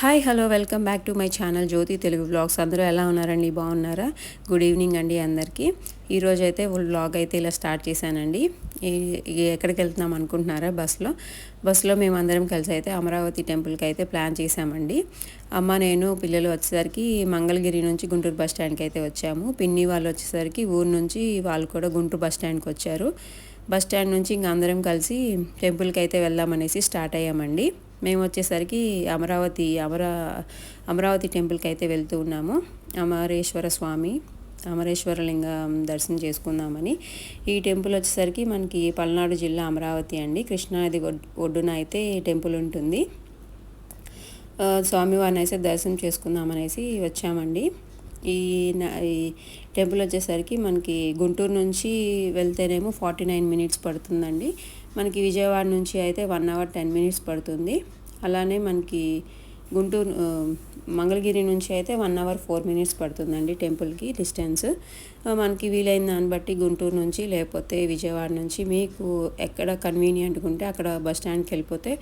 Hi hello welcome back to my channel Jyothi Telugu vlogs అందరూ ఎలా ఉన్నారండి? బాగున్నారా? గుడ్ ఈవినింగ్ అండి అందరికీ. ఈరోజు అయితే వ్లాగ్ అయితే ఇలా స్టార్ట్ చేశానండి. ఎక్కడికి వెళ్తున్నాం అనుకుంటున్నారా? బస్సులో. బస్సులో మేము అందరం కలిసి అయితే అమరావతి టెంపుల్కి అయితే ప్లాన్ చేశామండి. అమ్మ నేను పిల్లలు వచ్చేసరికి మంగళగిరి నుంచి గుంటూరు బస్ స్టాండ్కి అయితే వచ్చాము. పిన్ని వాళ్ళు వచ్చేసరికి ఊరు నుంచి వాళ్ళు కూడా గుంటూరు బస్ స్టాండ్కి వచ్చారు. బస్ స్టాండ్ నుంచి ఇంక అందరం కలిసి టెంపుల్కి అయితే వెళ్దామనేసి స్టార్ట్ అయ్యామండి. మేము వచ్చేసరికి అమరావతి అమరా అమరావతి టెంపుల్కి అయితే వెళ్తూ ఉన్నాము. అమరేశ్వర స్వామి అమరేశ్వర లింగం దర్శనం చేసుకుందామని. ఈ టెంపుల్ వచ్చేసరికి మనకి పల్నాడు జిల్లా అమరావతి అండి. కృష్ణానది ఒడ్డున అయితే టెంపుల్ ఉంటుంది. స్వామివారిని అయితే దర్శనం చేసుకుందామనేసి వచ్చామండి. ఈ న- ఈ టెంపుల్ వచ్చేసరికి మనకి గుంటూరు నుంచి వెళ్తేనేమో ఫార్టీ నైన్ మినిట్స్ పడుతుందండి. మనకి విజయవాడ నుంచి అయితే వన్ అవర్ టెన్ మినిట్స్ పడుతుంది. అలానే మనకి గుంటూరు మంగళగిరి నుంచి అయితే వన్ అవర్ ఫోర్ మినిట్స్ పడుతుందండి టెంపుల్కి డిస్టెన్స్. మనకి వీలైన దాన్ని బట్టి గుంటూరు నుంచి లేకపోతే విజయవాడ నుంచి మీకు ఎక్కడ కన్వీనియంట్గా ఉంటే అక్కడ బస్ స్టాండ్కి వెళ్ళిపోతే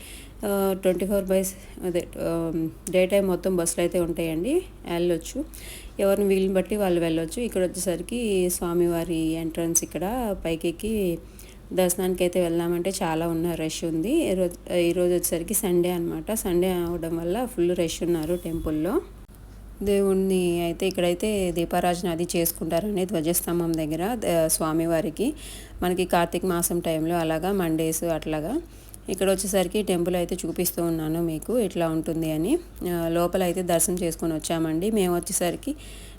ట్వంటీ ఫోర్ బై అదే డే టైం మొత్తం బస్సులు అయితే ఉంటాయండి. వెళ్ళొచ్చు. ఎవరిని వీలుని బట్టి వాళ్ళు వెళ్ళొచ్చు. ఇక్కడ వచ్చేసరికి స్వామివారి ఎంట్రన్స్ ఇక్కడ పైకెక్కి దర్శనానికి అయితే వెళ్దామంటే చాలా ఉన్న రష్ ఉంది. ఈరోజు ఈరోజు వచ్చేసరికి సండే అనమాట సండే అవడం వల్ల ఫుల్ రష్ ఉన్నారు టెంపుల్లో దేవుణ్ణి అయితే ఇక్కడైతే దీపారాజన అది చేసుకుంటారని ధ్వజస్తంభం దగ్గర స్వామివారికి. మనకి కార్తీక మాసం టైంలో అలాగా మండేస్ అట్లాగా. ఇక్కడ వచ్చేసరికి టెంపుల్ అయితే చూపిస్తూ ఉన్నాను మీకు ఇట్లా ఉంటుంది అని. లోపల అయితే దర్శనం చేసుకొని వచ్చామండి. మేము వచ్చేసరికి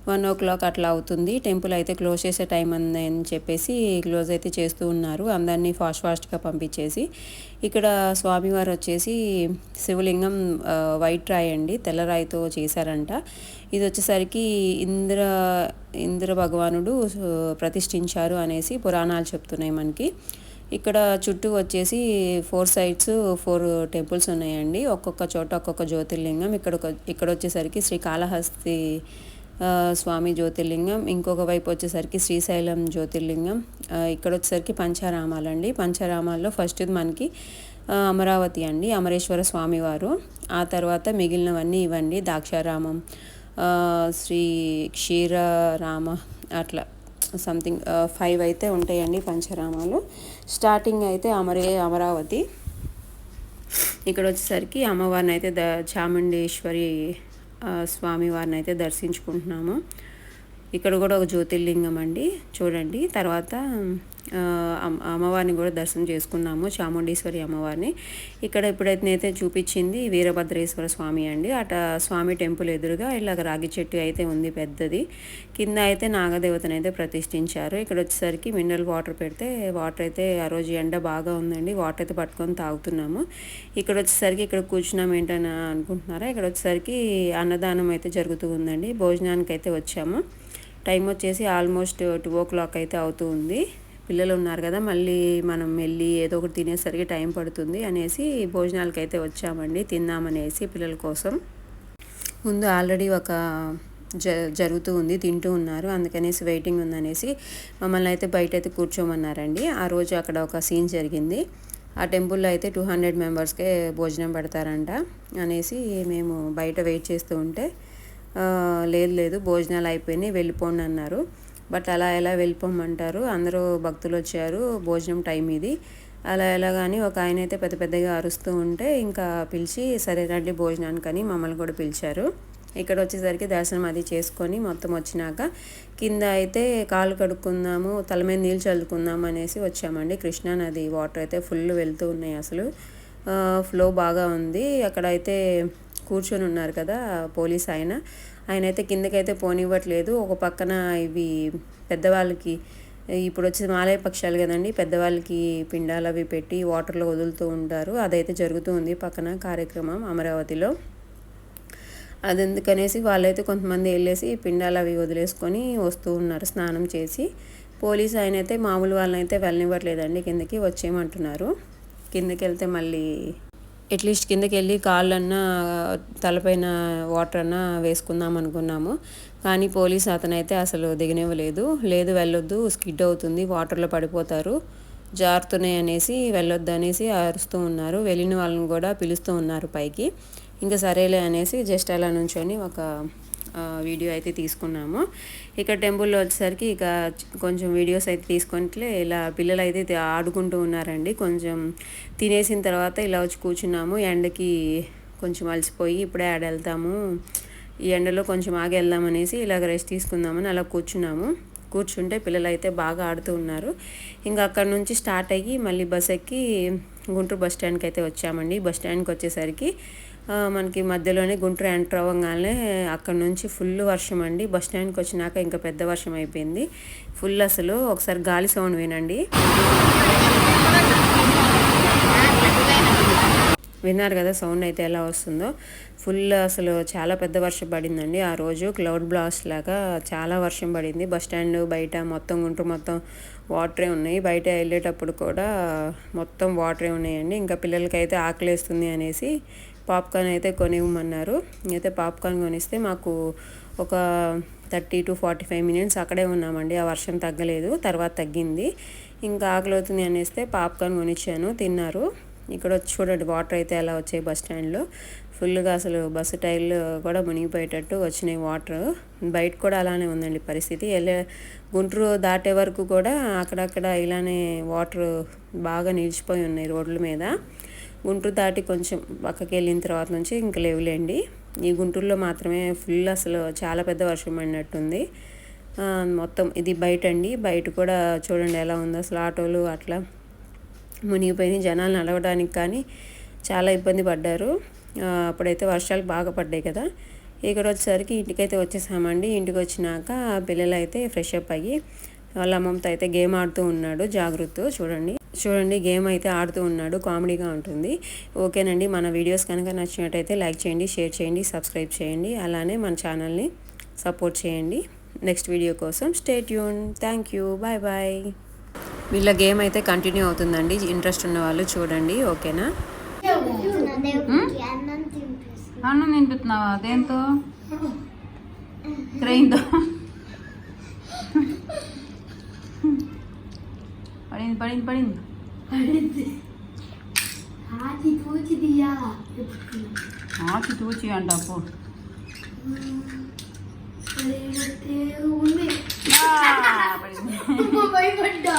వన్ ఓ క్లాక్ అట్లా అవుతుంది. టెంపుల్ అయితే క్లోజ్ చేసే టైం ఉంది అని చెప్పేసి క్లోజ్ అయితే చేస్తూ ఉన్నారు. అందరినీ ఫాస్ట్ ఫాస్ట్గా పంపించేసి. ఇక్కడ స్వామివారు వచ్చేసి శివలింగం వైట్ రాయి అండి తెల్ల రాయితో చేశారంట. ఇది వచ్చేసరికి ఇంద్ర ఇంద్ర భగవానుడు ప్రతిష్ఠించారు అనేసి పురాణాలు చెప్తున్నాయి మనకి. ఇక్కడ చుట్టూ వచ్చేసి ఫోర్ సైడ్స్ ఫోర్ టెంపుల్స్ ఉన్నాయండి. ఒక్కొక్క చోట ఒక్కొక్క జ్యోతిర్లింగం. ఇక్కడ ఇక్కడ వచ్చేసరికి శ్రీకాళహస్తి స్వామి జ్యోతిర్లింగం. ఇంకొక వైపు వచ్చేసరికి శ్రీశైలం జ్యోతిర్లింగం. ఇక్కడ వచ్చేసరికి పంచారామాలండి. పంచారామాల్లో ఫస్ట్ మనకి అమరావతి అండి. అమరేశ్వర స్వామివారు. ఆ తర్వాత మిగిలినవన్నీ ఇవ్వండి దాక్షారామం శ్రీ క్షీరరామ అట్లా సంథింగ్ ఫైవ్ అయితే ఉంటాయండి పంచరామాలు. స్టార్టింగ్ అయితే అమరే అమరావతి. ఇక్కడ వచ్చేసరికి అమ్మవారిని అయితే ద చాముండేశ్వరి స్వామివారిని అయితే దర్శించుకుంటున్నాము. ఇక్కడ కూడా ఒక జ్యోతిర్లింగం అండి. చూడండి. తర్వాత అమ్మవారిని కూడా దర్శనం చేసుకున్నాము. చాముండేశ్వరి అమ్మవారిని. ఇక్కడ ఇప్పుడైతే చూపించింది వీరభద్రేశ్వర స్వామి అండి. అట స్వామి టెంపుల్ ఎదురుగా ఇలా రాగి చెట్టు అయితే ఉంది పెద్దది. కింద అయితే నాగదేవతను అయితే ప్రతిష్ఠించారు. ఇక్కడ వచ్చేసరికి మినరల్ వాటర్ పెడితే వాటర్ అయితే ఆ రోజు ఎండ బాగా ఉందండి. వాటర్ అయితే పట్టుకొని తాగుతున్నాము. ఇక్కడ వచ్చేసరికి ఇక్కడ కూర్చున్నాం ఏంటని అనుకుంటున్నారా? ఇక్కడ వచ్చేసరికి అన్నదానం అయితే జరుగుతూ ఉందండి. భోజనానికి అయితే వచ్చాము. టైం వచ్చేసి ఆల్మోస్ట్ టూ ఓ క్లాక్ అయితే అవుతూ ఉంది. పిల్లలు ఉన్నారు కదా మళ్ళీ మనం వెళ్ళి ఏదో ఒకటి తినేసరికి టైం పడుతుంది అనేసి భోజనాలకి అయితే వచ్చామండి తిందామనేసి పిల్లల కోసం. ముందు ఆల్రెడీ ఒక జ జరుగుతూ ఉంది తింటూ ఉన్నారు అందుకనేసి వెయిటింగ్ ఉందనేసి మమ్మల్ని అయితే బయట అయితే కూర్చోమన్నారండి. ఆ రోజు అక్కడ ఒక సీన్ జరిగింది. ఆ టెంపుల్లో అయితే టూ హండ్రెడ్ మెంబర్స్కే భోజనం పెడతారంట అనేసి మేము బయట వెయిట్ చేస్తూ ఉంటే లేదు లేదు భోజనాలు అయిపోయినాయి వెళ్ళిపోండి అన్నారు. బట్ అలా ఎలా వెళ్ళిపోమంటారు? అందరూ భక్తులు వచ్చారు భోజనం టైం ఇది. అలా ఎలా కానీ ఒక ఆయన అయితే పెద్ద పెద్దగా అరుస్తూ ఉంటే ఇంకా పిలిచి సరే రండి భోజనానికని మమ్మల్ని కూడా పిలిచారు. ఇక్కడ వచ్చేసరికి దర్శనం అది చేసుకొని మొత్తం వచ్చినాక కింద అయితే కాలు కడుక్కుందాము తల మీద నీళ్ళు చల్లుకుందాం అనేసి వచ్చామండి. కృష్ణా నది వాటర్ అయితే ఫుల్ వెళ్తూ ఉన్నాయి అసలు. ఫ్లో బాగా ఉంది. అక్కడైతే కూర్చొని ఉన్నారు కదా పోలీస్ ఆయన. ఆయన అయితే కిందకైతే పోనివ్వట్లేదు. ఒక పక్కన ఇవి పెద్దవాళ్ళకి ఇప్పుడు వచ్చేది మాలయ పక్షాలు కదండి పెద్దవాళ్ళకి పిండాలు అవి పెట్టి వాటర్లో వదులుతూ ఉంటారు. అదైతే జరుగుతూ ఉంది పక్కన కార్యక్రమం అమరావతిలో. అది ఎందుకనేసి వాళ్ళైతే కొంతమంది వెళ్ళేసి పిండాలు అవి వదిలేసుకొని వస్తూ ఉన్నారు స్నానం చేసి. పోలీస్ ఆయన అయితే మామూలు వాళ్ళని అయితే వెళ్ళనివ్వట్లేదండి కిందకి వచ్చేయమంటున్నారు. కిందకి వెళ్తే మళ్ళీ అట్లీస్ట్ కిందకి వెళ్ళి కాళ్ళన్నా తలపైన వాటర్ అన్నా వేసుకుందాం అనుకున్నాము. కానీ పోలీస్ అతనైతే అసలు దిగనివ్వలేదు. లేదు వెళ్ళొద్దు స్కిడ్ అవుతుంది వాటర్లో పడిపోతారు జారుతున్నాయి అనేసి వెళ్ళొద్దు అనేసి అరుస్తూ ఉన్నారు. వెళ్ళిన వాళ్ళని కూడా పిలుస్తూ ఉన్నారు పైకి. ఇంకా సరేలే అనేసి జస్ట్ అలా నుంచొని ఒక వీడియో అయితే తీసుకున్నాము. ఇక టెంపుల్లో వచ్చేసరికి ఇక కొంచెం వీడియోస్ అయితే తీసుకుంటే ఇలా పిల్లలు అయితే ఆడుకుంటూ ఉన్నారండి. కొంచెం తినేసిన తర్వాత ఇలా వచ్చి కూర్చున్నాము. ఎండకి కొంచెం అలసిపోయి ఇప్పుడే ఆడ వెళ్తాము. ఈ ఎండలో కొంచెం ఆగి వెళ్దాం అనేసి ఇలాగ రెస్ట్ తీసుకుందామని అలా కూర్చున్నాము. కూర్చుంటే పిల్లలు అయితే బాగా ఆడుతూ ఉన్నారు. ఇంకా అక్కడ నుంచి స్టార్ట్ అయ్యి మళ్ళీ బస్ ఎక్కి గుంటూరు బస్ స్టాండ్కి అయితే వచ్చామండి. బస్ స్టాండ్కి వచ్చేసరికి మనకి మధ్యలోనే గుంటూరు ఎంటర్ అవ్వగానే అక్కడ నుంచి ఫుల్ వర్షం అండి. బస్ స్టాండ్కి వచ్చినాక ఇంకా పెద్ద వర్షం అయిపోయింది. ఫుల్ అసలు ఒకసారి గాలి సౌండ్ వినండి. విన్నారు కదా సౌండ్ అయితే ఎలా వస్తుందో. ఫుల్ అసలు చాలా పెద్ద వర్షం పడిందండి. ఆ రోజు క్లౌడ్ బ్లాస్ట్ లాగా చాలా వర్షం పడింది. బస్ స్టాండ్ బయట మొత్తం గుంటూరు మొత్తం వాటరే ఉన్నాయి. బయట వెళ్ళేటప్పుడు కూడా మొత్తం వాటరే ఉన్నాయండి. ఇంకా పిల్లలకైతే ఆకలేస్తుంది అనేసి పాప్కార్న్ అయితే కొనివ్వమన్నారు. అయితే పాప్కార్న్ కొనిస్తే మాకు ఒక thirty to forty five minutes అక్కడే ఉన్నామండి. ఆ వర్షం తగ్గలేదు తర్వాత తగ్గింది. ఇంకా ఆకలవుతుంది అనేస్తే పాప్కార్న్ కొనిచ్చాను తిన్నారు. ఇక్కడ వచ్చి చూడండి వాటర్ అయితే ఎలా వచ్చాయి బస్ స్టాండ్లో. ఫుల్గా అసలు బస్సు టైర్లు కూడా మునిగిపోయేటట్టు వచ్చినాయి వాటర్. బయట కూడా అలానే ఉందండి పరిస్థితి. వెళ్ళే గుంటూరు దాటే వరకు కూడా అక్కడక్కడ ఇలానే వాటర్ బాగా నిలిచిపోయి ఉన్నాయి రోడ్ల మీద. గుంటూరు దాటి కొంచెం పక్కకి వెళ్ళిన తర్వాత నుంచి ఇంక లేవులేండి. ఈ గుంటూరులో మాత్రమే ఫుల్ అసలు చాలా పెద్ద వర్షం పడినట్టుంది. మొత్తం ఇది బయట అండి బయట కూడా చూడండి ఎలా ఉందో అసలు ఆటోలు అట్లా మునిగిపోయినాయి. జనాలు నడవడానికి కానీ చాలా ఇబ్బంది పడ్డారు. అప్పుడైతే వర్షాలు బాగా పడ్డాయి కదా. ఇక్కడ వచ్చేసరికి ఇంటికైతే వచ్చేసామండి. ఇంటికి వచ్చినాక పిల్లలు అయితే ఫ్రెష్ అప్ అయ్యి వాళ్ళ అమ్మమ్మతో అయితే గేమ్ ఆడుతూ ఉన్నాడు జాగ్రత్త చూడండి. చూడండి గేమ్ అయితే ఆడుతూ ఉన్నాడు కామెడీగా ఉంటుంది. ఓకేనండి మన వీడియోస్ కనుక నచ్చినట్టయితే లైక్ చేయండి షేర్ చేయండి సబ్స్క్రైబ్ చేయండి అలానే మన ఛానల్ని సపోర్ట్ చేయండి. నెక్స్ట్ వీడియో కోసం stay tune. Thank you. Bye bye. వీళ్ళ గేమ్ అయితే కంటిన్యూ అవుతుందండి. ఇంట్రెస్ట్ ఉన్న వాళ్ళు చూడండి. ఓకేనా? అన్నం తింటున్నావా దేంతో? ట్రైన్తో పడింది పడింది పడింది. அழுது ஆச்சி தூச்சிட்டியா ஆச்சி தூச்சி வேண்டா போ பயப்பட்டா